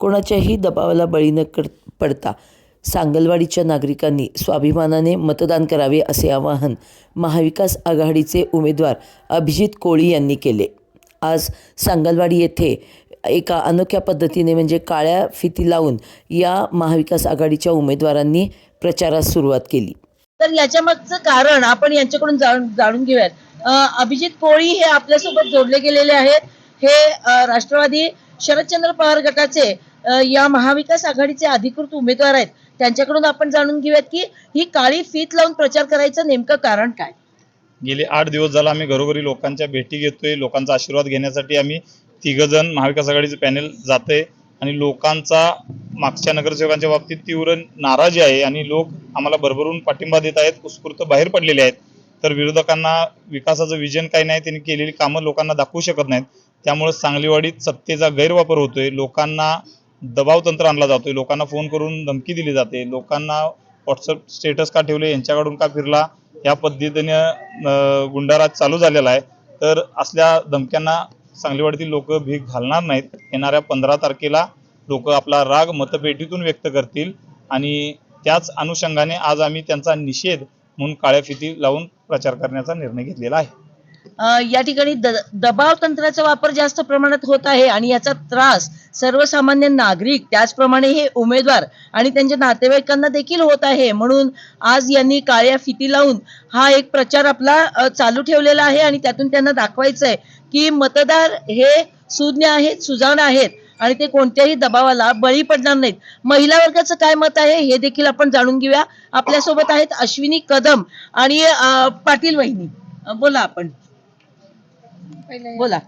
कोणाच्याही दबावाला बळी न कर पडता सांगलवाडीच्या नागरिकांनी स्वाभिमानाने मतदान करावे असे आवाहन महाविकास आघाडीचे उमेदवार अभिजित कोळी यांनी केले. आज सांगलवाडी येथे एका अनोख्या पद्धतीने म्हणजे काळ्या फिती लावून या महाविकास आघाडीच्या उमेदवारांनी प्रचारास सुरुवात केली. तर याच्या मागचं कारण आपण यांच्याकडून जाणून जाणून घेऊयात. अभिजित कोळी हे आपल्यासोबत जोडले गेलेले आहेत. हे राष्ट्रवादी शरदचंद्र पवार गटाचे या महाविकास आघाडीचे अधिकृत उमेदवार आहेत. त्यांच्याकडून आपण जाणून घेऊयात की ही काळी फीत लावून प्रचार करायचं नेमकं कारण काय? गेले आठ दिवस झाला आम्ही घरोघरी लोकांच्या भेटी घेतोय. लोकांचा आशीर्वाद घेण्यासाठी आम्ही तिघजण महाविकास आघाडीचं पॅनेल जाते आणि लोकांचा मागच्या नगरसेवकांच्या बाबतीत तीव्र नाराजी आहे आणि लोक आम्हाला भरभरून पाठिंबा देत आहेत उत्स्फूर्त बाहेर पडलेले आहेत. तर विरोधकांना विकासाचं विजन काही नाही त्यांनी केलेली कामं लोकांना दाखवू शकत नाहीत. त्यामुळे सांगलीवाडीत सत्तेचा गैरवापर होतोय. लोकांना दबाव तंत्र आणला जातोय. लोकांना फोन करून धमकी दिली जाते. लोकांना व्हॉट्सअप स्टेटस का ठेवले यांच्याकडून का फिरला या पद्धतीने गुंडाराज चालू झालेला आहे. तर असल्या धमक्यांना सांगलीवाडीतील लोक भीक घालणार नाहीत. येणाऱ्या पंधरा तारखेला लोक आपला राग मतपेटीतून व्यक्त करतील आणि त्याच अनुषंगाने आज आम्ही त्यांचा निषेध म्हणून काळ्या फिती लावून प्रचार करण्याचा निर्णय घेतलेला आहे. या ठिकाणी द- दबाव तंत्राचा वापर जास्त प्रमाणात होत आहे आणि याचा त्रास सर्वसामान्य नागरिक त्याचप्रमाणे हे उमेदवार आणि त्यांच्या नातेवाईकांना देखील होत आहे. म्हणून आज यांनी काळ्या फिती लावून हा एक प्रचार आपला चालू ठेवलेला आहे आणि त्यातून त्यांना दाखवायचं आहे की मतदार हे सुज्ञ आहेत सुजाण आहेत आणि ते कोणत्याही दबावाला बळी पडणार नाहीत. महिला वर्गाचं काय मत आहे हे देखील आपण जाणून घेऊया. आपल्यासोबत आहेत अश्विनी कदम आणि पाटील वहिनी. बोला आपण. बोला